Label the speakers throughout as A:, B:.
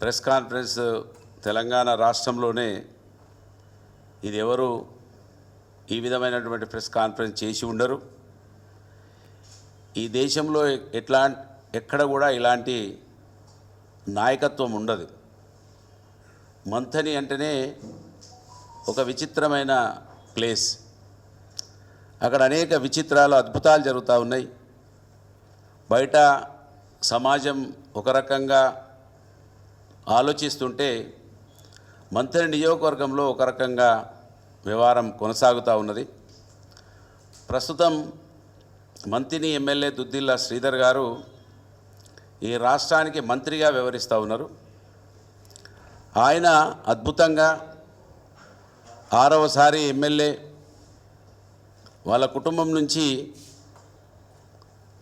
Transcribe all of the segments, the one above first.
A: Press conference Telangana రాష్ట్రంలోనే ఇది ఎవరు ఈ విధమైనటువంటి ప్రెస్ కాన్ఫరెన్స్ చేసి ఉండరు. ఈ దేశంలో ఎట్లా ఎక్కడ కూడా ఇలాంటి నాయకత్వం ఉండదు. మంథని అంటేనే ఒక విచిత్రమైన ప్లేస్. అక్కడ అనేక విచిత్రాలు అద్భుతాలు జరుగుతూ ఉన్నాయి. బయట సమాజం ఒక రకంగా ఆలోచిస్తుంటే మంత్రి నియోజకవర్గంలో ఒక రకంగా వ్యవహారం కొనసాగుతూ ఉన్నది. ప్రస్తుతం మంత్రిని ఎమ్మెల్యే దుద్దిల్లా శ్రీధర్ గారు ఈ రాష్ట్రానికి మంత్రిగా వ్యవహరిస్తూ ఉన్నారు. ఆయన అద్భుతంగా ఆరవసారి ఎమ్మెల్యే వాళ్ళ కుటుంబం నుంచి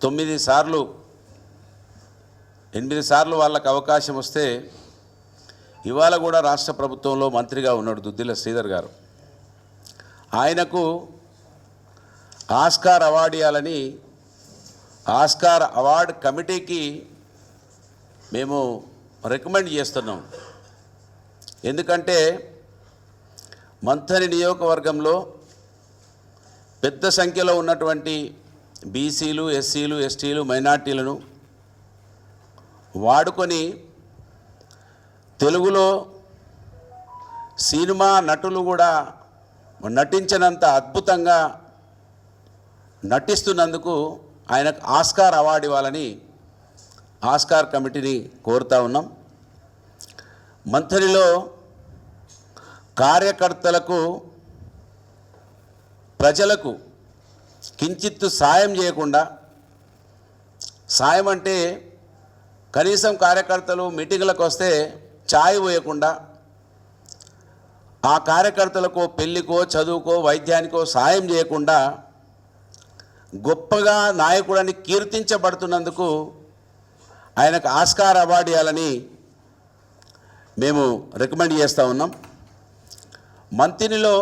A: తొమ్మిది సార్లు ఎనిమిది సార్లు వాళ్ళకి అవకాశం వస్తే ఇవాళ కూడా రాష్ట్ర ప్రభుత్వంలో మంత్రిగా ఉన్నాడు దుద్దిల శ్రీధర్ గారు. ఆయనకు ఆస్కార్ అవార్డు ఇవ్వాలని ఆస్కార్ అవార్డ్ కమిటీకి మేము రికమెండ్ చేస్తున్నాం. ఎందుకంటే మంథని నియోజకవర్గంలో పెద్ద సంఖ్యలో ఉన్నటువంటి బీసీలు ఎస్సీలు ఎస్టీలు మైనార్టీలను వాడుకొని తెలుగులో సినిమా నటులు కూడా నటించినంత అద్భుతంగా నటిస్తున్నందుకు ఆయనకు ఆస్కార్ అవార్డు ఇవ్వాలని ఆస్కార్ కమిటీని కోరుతా ఉన్నాం. మంత్రిలో కార్యకర్తలకు ప్రజలకు కించిత్తు సాయం చేయకుండా సాయం అంటే కనీసం కార్యకర్తలు మీటింగ్లకు వస్తే ఛాయ్ పోయకుండా ఆ కార్యకర్తలకు పెళ్ళికో చదువుకో వైద్యానికో సాయం చేయకుండా గొప్పగా నాయకుడని కీర్తించబడుతున్నందుకు ఆయనకు ఆస్కార్ అవార్డు ఇవ్వాలని మేము రికమెండ్ చేస్తూ ఉన్నాం. మంతినిలో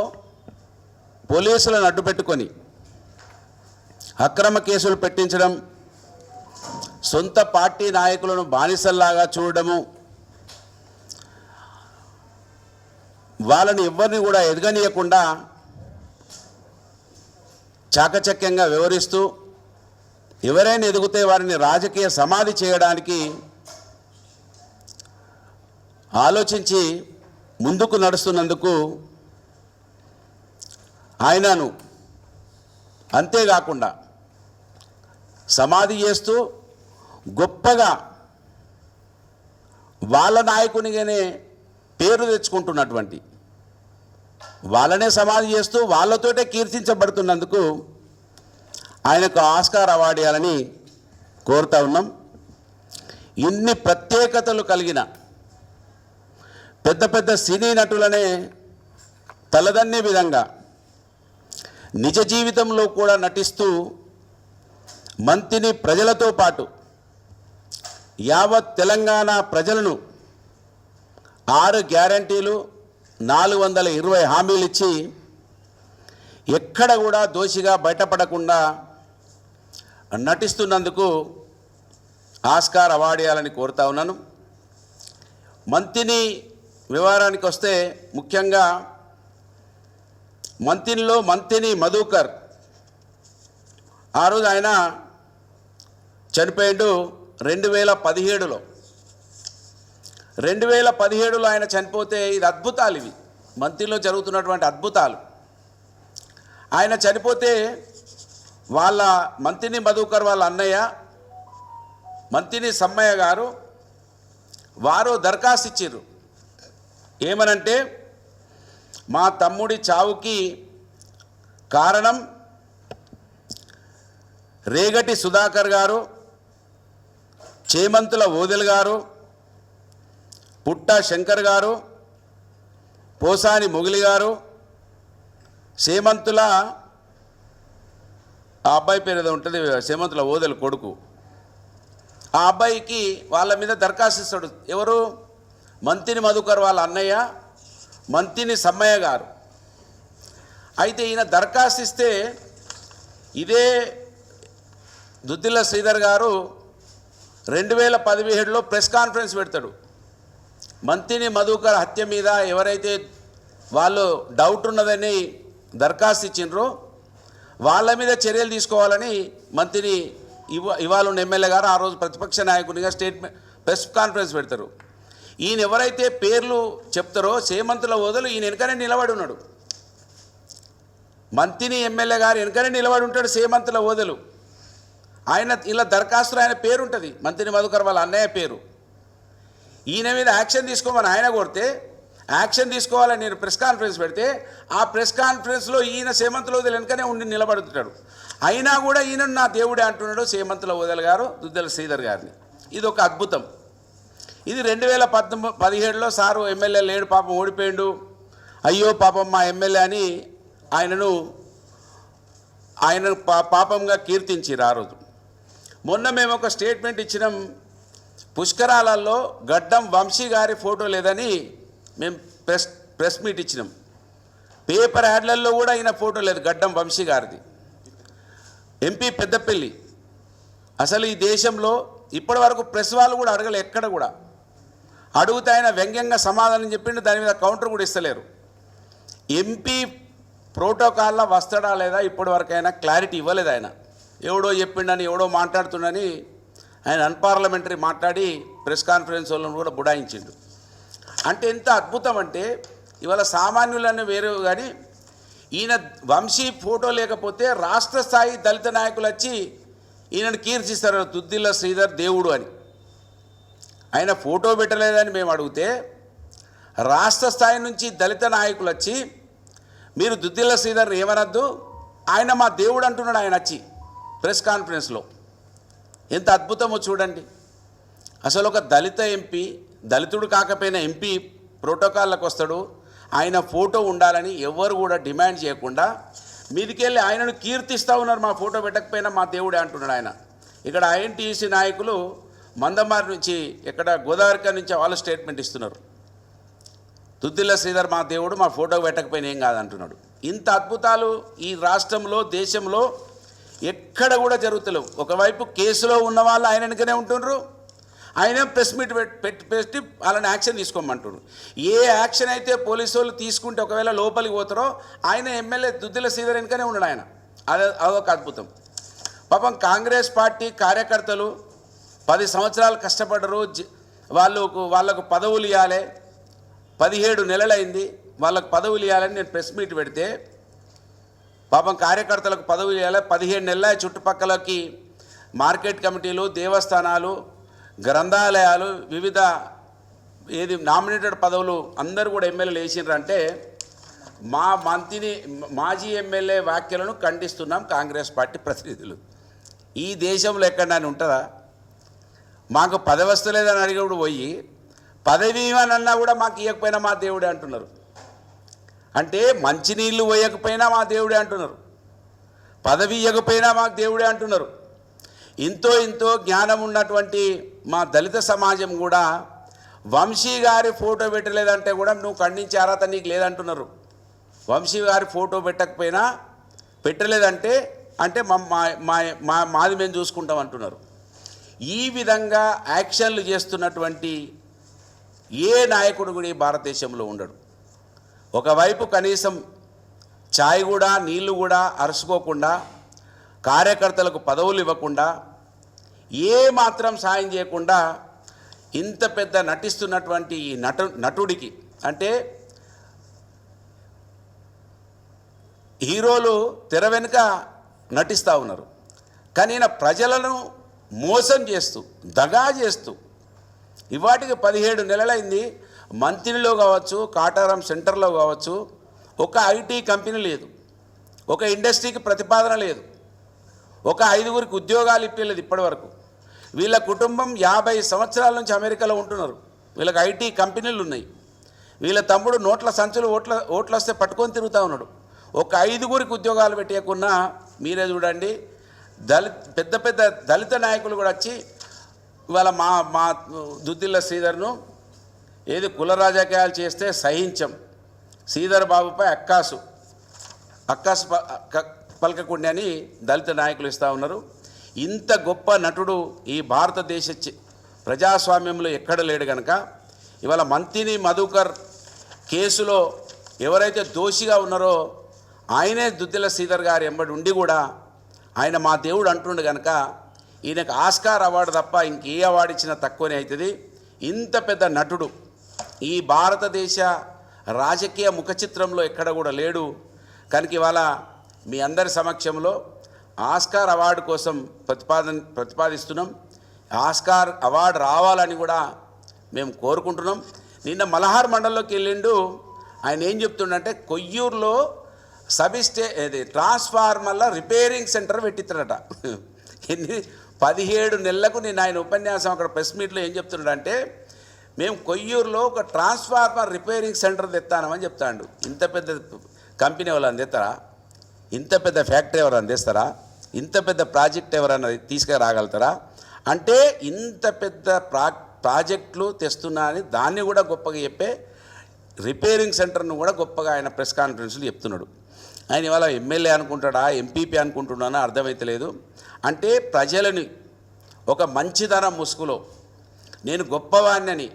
A: పోలీసులను అడ్డుపెట్టుకొని అక్రమ కేసులు పెట్టించడం సొంత పార్టీ నాయకులను బానిసల్లాగా చూడడము వాళ్ళని ఎవరిని కూడా ఎదగనీయకుండా చాకచక్యంగా వివరిస్తూ ఎవరైనా ఎదిగితే వారిని రాజకీయ సమాధి చేయడానికి ఆలోచించి ముందుకు నడుస్తున్నందుకు ఆయనను అంతేకాకుండా సమాధి చేస్తూ గొప్పగా వాళ్ళ నాయకునిగానే పేరు తెచ్చుకుంటున్నటువంటి వాళ్ళనే సమాధి చేస్తూ వాళ్ళతోటే కీర్తించబడుతున్నందుకు ఆయనకు ఆస్కార్ అవార్డు ఇవ్వాలని కోరుతా ఉన్నాం. ఇన్ని ప్రత్యేకతలు కలిగిన పెద్ద పెద్ద సినీ నటులనే తలదన్నే విధంగా నిజ జీవితంలో కూడా నటిస్తూ మంతిని ప్రజలతో పాటు యావత్ తెలంగాణ ప్రజలను ఆరు గ్యారంటీలు నాలుగు వందల ఇరవై హామీలు ఇచ్చి ఎక్కడ కూడా దోషిగా బయటపడకుండా నటిస్తున్నందుకు ఆస్కార్ అవార్డు కోరుతా ఉన్నాను. మంతిని వివరానికి వస్తే ముఖ్యంగా మంతినిలో మంతిని మధుకర్. ఆ రోజు ఆయన చనిపోయాడు రెండు వేల పదిహేడులో. రెండు వేల పదిహేడులో ఆయన చనిపోతే ఇది అద్భుతాలు ఇవి. మంత్రిలో జరుగుతున్నటువంటి అద్భుతాలు. ఆయన చనిపోతే వాళ్ళ మంత్రిని మధుకర్ వాళ్ళ అన్నయ్య మంత్రిని సమ్మయ్య గారు వారు దరఖాస్తు ఇచ్చారు ఏమనంటే మా తమ్ముడి చావుకి కారణం రేగటి సుధాకర్ గారు చేమంతుల ఓదెల్ గారు పుట్ట శంకర్ గారు పోసాని మొగిలి గారు సేమంతుల ఆ అబ్బాయి పేరు ఏదో ఉంటుంది సేమంతుల ఓదెల కొడుకు. ఆ అబ్బాయికి వాళ్ళ మీద దరఖాస్తు ఇస్తాడు ఎవరు? మంతిని మధుకర్ వాళ్ళ అన్నయ్య మంతిని సమ్మయ్య గారు. అయితే ఈయన దరఖాస్తు ఇస్తే ఇదే దుద్దిల్ల శ్రీధర్ గారు రెండు వేల పదిహేడులో ప్రెస్ కాన్ఫరెన్స్ పెడతాడు. మంత్రిని మధుకర్ హత్య మీద ఎవరైతే వాళ్ళు డౌట్ ఉన్నదని దరఖాస్తు ఇచ్చిండ్రో వాళ్ళ మీద చర్యలు తీసుకోవాలని మంత్రిని ఇవ ఇవాళ ఉన్న ఎమ్మెల్యే గారు ఆ రోజు ప్రతిపక్ష నాయకునిగా స్టేట్మెంట్ ప్రెస్ కాన్ఫరెన్స్ పెడతారు. ఈయన ఎవరైతే పేర్లు చెప్తారో సేమంతుల వదలు ఈయన వెనకనే నిలబడి ఉన్నాడు. మంత్రిని ఎమ్మెల్యే గారు వెనకనే నిలబడి ఉంటాడు సేమంతుల ఓదలు. ఆయన ఇలా దరఖాస్తులో ఆయన పేరు ఉంటుంది మంత్రిని మధుకర్ వాళ్ళ అన్నయ్య పేరు. ఈయన మీద యాక్షన్ తీసుకోమని ఆయన కొడితే యాక్షన్ తీసుకోవాలని నేను ప్రెస్ కాన్ఫరెన్స్ పెడితే ఆ ప్రెస్ కాన్ఫరెన్స్లో ఈయన సేమంతుల వదిలి వెనుకనే ఉండి నిలబడుతుంటాడు. అయినా కూడా ఈయన నా దేవుడే అంటున్నాడు సేమంతుల వదల గారు దుద్దల శ్రీధర్ గారిని. ఇది ఒక అద్భుతం. ఇది రెండు వేల పద్దెనిమిది పదిహేడులో సారు ఎమ్మెల్యే లేడు పాపం ఓడిపోయిండు. అయ్యో పాపం మా ఎమ్మెల్యే అని ఆయనను ఆయన పాపంగా కీర్తించారు ఆ రోజు. మొన్న మేము ఒక స్టేట్మెంట్ ఇచ్చినాం పుష్కరాలలో గడ్డం వంశీ గారి ఫోటో లేదని మేము ప్రెస్ ప్రెస్ మీట్ ఇచ్చినాం. పేపర్ యాడ్లలో కూడా ఈయన ఫోటో లేదు గడ్డం వంశీ గారిది. ఎంపీ పెద్దపల్లి. అసలు ఈ దేశంలో ఇప్పటి వరకు ప్రెస్ వాళ్ళు కూడా అడగలే ఎక్కడ కూడా. అడుగుతే ఆయన వ్యంగ్యంగా సమాధానం చెప్పిండు దాని మీద కౌంటర్ కూడా ఇస్తలేరు. ఎంపీ ప్రోటోకాల్లో వస్తాడా లేదా ఇప్పటి అయినా క్లారిటీ ఇవ్వలేదు ఆయన. ఎవడో చెప్పిండని ఎవడో మాట్లాడుతుండని ఆయన అన్పార్లమెంటరీ మాట్లాడి ప్రెస్ కాన్ఫరెన్స్ వాళ్ళని కూడా బుడాయించిండు. అంటే ఎంత అద్భుతం అంటే ఇవాళ సామాన్యులన్నీ వేరే కానీ ఈయన వంశీ ఫోటో లేకపోతే రాష్ట్ర స్థాయి దళిత నాయకులు వచ్చి ఈయనను కీర్తిస్తారు తుద్దిల్ల శ్రీధర్ దేవుడు అని. ఆయన ఫోటో పెట్టలేదని మేము అడిగితే రాష్ట్ర స్థాయి నుంచి దళిత నాయకులు వచ్చి మీరు దుద్దిల్ల శ్రీధర్ ఏమనద్దు? ఆయన మా దేవుడు అంటున్నాడు ఆయన వచ్చి ప్రెస్ కాన్ఫరెన్స్లో. ఎంత అద్భుతమో చూడండి. అసలు ఒక దళిత ఎంపీ దళితుడు కాకపోయినా ఎంపీ ప్రోటోకాల్లోకి వస్తాడు. ఆయన ఫోటో ఉండాలని ఎవరు కూడా డిమాండ్ చేయకుండా మీదికెళ్ళి ఆయనను కీర్తిస్తూ ఉన్నారు. మా ఫోటో పెట్టకపోయినా మా దేవుడే అంటున్నాడు ఆయన. ఇక్కడ ఐఎన్టీసీ నాయకులు మందమారి నుంచి ఇక్కడ గోదావరిక నుంచి వాళ్ళు స్టేట్మెంట్ ఇస్తున్నారు. తుద్దిల్ల శ్రీధర్ మా దేవుడు మా ఫోటో పెట్టకపోయినా ఏం కాదంటున్నాడు. ఇంత అద్భుతాలు ఈ రాష్ట్రంలో దేశంలో ఎక్కడ కూడా జరుగుతలేవు. ఒకవైపు కేసులో ఉన్న వాళ్ళు ఆయన వెనుకనే ఉంటుండ్రు. ఆయన ప్రెస్ మీట్ పెట్టి పెట్టి వాళ్ళని యాక్షన్ తీసుకోమంటుండ్రు ఏ యాక్షన్ అయితే పోలీసు వాళ్ళు తీసుకుంటే ఒకవేళ లోపలికి పోతారో ఆయన ఎమ్మెల్యే దుద్దిల శ్రీధర్ వెనుకనే ఉన్నాడు ఆయన. అదే అదొక అద్భుతం. పాపం కాంగ్రెస్ పార్టీ కార్యకర్తలు పది సంవత్సరాలు కష్టపడరు వాళ్ళకు వాళ్ళకు పదవులు ఇవ్వాలి పదిహేడు నెలలైంది. వాళ్ళకు పదవులు ఇవ్వాలని నేను ప్రెస్ మీట్ పెడితే పాపం కార్యకర్తలకు పదవులు ఇవ్వాలి. పదిహేను నెలల చుట్టుపక్కలకి మార్కెట్ కమిటీలు దేవస్థానాలు గ్రంథాలయాలు వివిధ ఏది నామినేటెడ్ పదవులు అందరూ కూడా ఎమ్మెల్యేలు వేసినారంటే మా మంత్రిని మాజీ ఎమ్మెల్యే వ్యాఖ్యలను ఖండిస్తున్నాం కాంగ్రెస్ పార్టీ ప్రతినిధులు. ఈ దేశంలో ఎక్కడైనా ఉంటుందా? మాకు పదవి వస్తలేదని అడిగినప్పుడు పోయి పదవి ఇవ్వనన్నా కూడా మాకు ఇవ్వకపోయినా మా దేవుడే అంటున్నారు. అంటే మంచినీళ్ళు పోయకపోయినా మా దేవుడే అంటున్నారు. పదవి ఇవ్వకపోయినా మాకు దేవుడే అంటున్నారు. ఇంతో ఇంతో జ్ఞానం ఉన్నటువంటి మా దళిత సమాజం కూడా వంశీ గారి ఫోటో పెట్టలేదంటే కూడా నువ్వు ఖండించే అర్హత నీకు లేదంటున్నారు. వంశీ గారి ఫోటో పెట్టకపోయినా పెట్టలేదంటే అంటే మా మా- మా మా మాది మేము చూసుకుంటాం అంటున్నారు. ఈ విధంగా యాక్షన్లు చేస్తున్నటువంటి ఏ నాయకుడు కూడా భారతదేశంలో ఉండడు. ఒకవైపు కనీసం ఛాయ్ కూడా నీళ్ళు కూడా అరుసుకోకుండా కార్యకర్తలకు పదవులు ఇవ్వకుండా ఏ మాత్రం సాయం చేయకుండా ఇంత పెద్ద నటిస్తున్నటువంటి ఈ నటు నటుడికి అంటే హీరోలు తెర వెనుక నటిస్తూ ఉన్నారు. కానీ ఈయన ప్రజలను మోసం చేస్తూ దగా చేస్తూ ఇవాటికి పదిహేడు నెలలైంది. మంత్రిలో కావచ్చు కాటారం సెంటర్లో కావచ్చు ఒక ఐటీ కంపెనీ లేదు. ఒక ఇండస్ట్రీకి ప్రతిపాదన లేదు. ఒక ఐదుగురికి ఉద్యోగాలు ఇప్పలేదు ఇప్పటివరకు. వీళ్ళ కుటుంబం యాభై సంవత్సరాల నుంచి అమెరికాలో ఉంటున్నారు. వీళ్ళకి ఐటీ కంపెనీలు ఉన్నాయి. వీళ్ళ తమ్ముడు నోట్ల సంచులు ఓట్ల ఓట్లు వస్తే పట్టుకొని తిరుగుతూ ఉన్నాడు. ఒక ఐదుగురికి ఉద్యోగాలు పెట్టేయకున్నా మీరే చూడండి దళిత పెద్ద పెద్ద దళిత నాయకులు కూడా వచ్చి ఇవాళ మా మా దుద్దిల్ల శ్రీధర్ను ఏది కుల రాజకీయాలు చేస్తే సహించం. శ్రీధర్ బాబుపై అక్కాసు అక్కాసు ప- పలకకుండా అని దళిత నాయకులు ఇస్తూ ఉన్నారు. ఇంత గొప్ప నటుడు ఈ భారతదేశ ప్రజాస్వామ్యంలో ఎక్కడ లేడు కనుక ఇవాళ మంతిని మధుకర్ కేసులో ఎవరైతే దోషిగా ఉన్నారో ఆయనే దుద్దిల శ్రీధర్ గారు ఎంబడి ఉండి కూడా ఆయన మా దేవుడు అంటుండు కనుక ఈయనకు ఆస్కార్ అవార్డు తప్ప ఇంకే అవార్డు ఇచ్చినా తక్కువనే అవుతుంది ఇంత పెద్ద నటుడు ఈ భారతదేశ రాజకీయ ముఖ చిత్రంలో ఎక్కడ కూడా లేడు. కనుక ఇవాళ మీ అందరి సమక్షంలో ఆస్కార్ అవార్డు కోసం ప్రతిపాదన ప్రతిపాదిస్తున్నాం. ఆస్కార్ అవార్డు రావాలని కూడా మేము కోరుకుంటున్నాం. నిన్న మలహార్ మండలంలోకి వెళ్ళిండు. ఆయన ఏం చెప్తుండంటే కొయ్యూరులో సబిస్టే ఇది ట్రాన్స్ఫార్మర్ల రిపేరింగ్ సెంటర్ పెట్టిస్తాడట ఎన్ని పదిహేడు నెలలకు నేను ఆయన ఉపన్యాసం అక్కడ ప్రెస్ మీట్లో ఏం చెప్తున్నాడంటే మేము కొయ్యూరులో ఒక ట్రాన్స్ఫార్మర్ రిపేరింగ్ సెంటర్ తెస్తానమని చెప్తాడు. ఇంత పెద్ద కంపెనీ వాళ్ళు అందిస్తారా ఇంత పెద్ద ఫ్యాక్టరీ ఎవరు అందిస్తారా ఇంత పెద్ద ప్రాజెక్ట్ ఎవరన్నా తీసుకురాగలుగుతారా? అంటే ఇంత పెద్ద ప్రా ప్రాజెక్టులు తెస్తున్నా అని దాన్ని కూడా గొప్పగా చెప్పే రిపేరింగ్ సెంటర్ను కూడా గొప్పగా ఆయన ప్రెస్ కాన్ఫరెన్స్లో చెప్తున్నాడు. ఆయన ఇవాళ ఎమ్మెల్యే అనుకుంటాడా ఎంపీపీ అనుకుంటున్నానో అర్థమైతలేదు. అంటే ప్రజలని ఒక మంచితనం ముసుగులో నేను గొప్పవాణ్ణని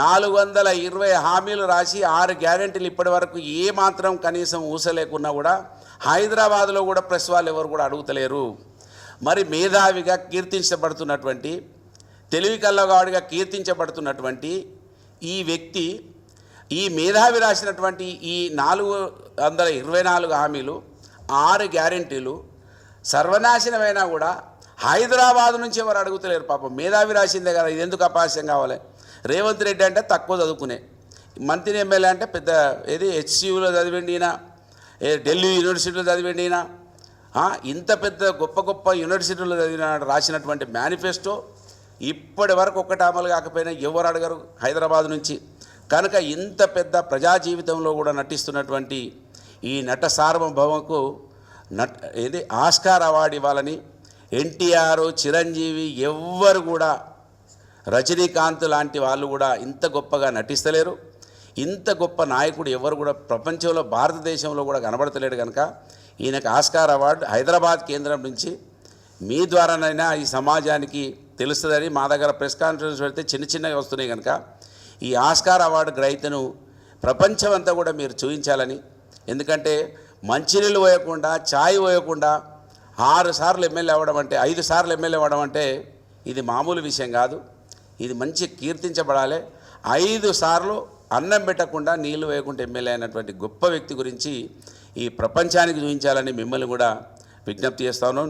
A: నాలుగు వందల ఇరవై హామీలు రాసి ఆరు గ్యారెంటీలు ఇప్పటి వరకు ఏ మాత్రం కనీసం ఊసలేకున్నా కూడా హైదరాబాద్లో కూడా ప్రెస్ వాళ్ళు ఎవరు కూడా అడుగుతలేరు. మరి మేధావిగా కీర్తించబడుతున్నటువంటి తెలివి కల్లగాడిగా కీర్తించబడుతున్నటువంటి ఈ వ్యక్తి ఈ మేధావి రాసినటువంటి ఈ నాలుగు వందల ఇరవై నాలుగు హామీలు ఆరు గ్యారెంటీలు సర్వనాశనమైనా కూడా హైదరాబాద్ నుంచి ఎవరు అడుగుతలేరు పాపం. మేధావి రాసిందే కదా ఇది ఎందుకు అపాస్యం కావాలి? రేవంత్ రెడ్డి అంటే తక్కువ చదువుకునే. మంత్రి ఎమ్మెల్యే అంటే పెద్ద ఏది హెచ్సియులో చదివిండి ఈయన ఏ ఢిల్లీ యూనివర్సిటీలో చదివిండి ఈయన. ఇంత పెద్ద గొప్ప గొప్ప యూనివర్సిటీలో చదివిన రాసినటువంటి మేనిఫెస్టో ఇప్పటి వరకు ఒక్కటి అమలు కాకపోయినా ఎవరు అడగరు హైదరాబాద్ నుంచి. కనుక ఇంత పెద్ద ప్రజా జీవితంలో కూడా నటిస్తున్నటువంటి ఈ నట సార్వభౌమకు నట్ ఏది ఆస్కార్ అవార్డు ఇవ్వాలని ఎన్టీఆర్ చిరంజీవి ఎవ్వరు కూడా రజనీకాంత్ లాంటి వాళ్ళు కూడా ఇంత గొప్పగా నటిస్తలేరు. ఇంత గొప్ప నాయకుడు ఎవరు కూడా ప్రపంచంలో భారతదేశంలో కూడా కనబడతలేడు కనుక ఈయనకు ఆస్కార్ అవార్డు హైదరాబాద్ కేంద్రం నుంచి మీ ద్వారానైనా ఈ సమాజానికి తెలుస్తుందని మా దగ్గర ప్రెస్ కాన్ఫరెన్స్ పెడితే చిన్న చిన్నగా వస్తున్నాయి కనుక ఈ ఆస్కార్ అవార్డు గ్రహీతను ప్రపంచం అంతా కూడా మీరు చూపించాలని ఎందుకంటే మంచినీళ్ళు పోయకుండా ఛాయ్ పోయకుండా ఆరు సార్లు ఎమ్మెల్యే అవ్వడం అంటే ఐదు సార్లు ఎమ్మెల్యే అవ్వడం అంటే ఇది మామూలు విషయం కాదు. ఇది మంచి కీర్తించబడాలి. ఐదు సార్లు అన్నం పెట్టకుండా నీళ్ళు వేయకుండా ఎమ్మెల్యే అయినటువంటి గొప్ప వ్యక్తి గురించి ఈ ప్రపంచానికి చూపించాలని మిమ్మల్ని కూడా విజ్ఞప్తి చేస్తాను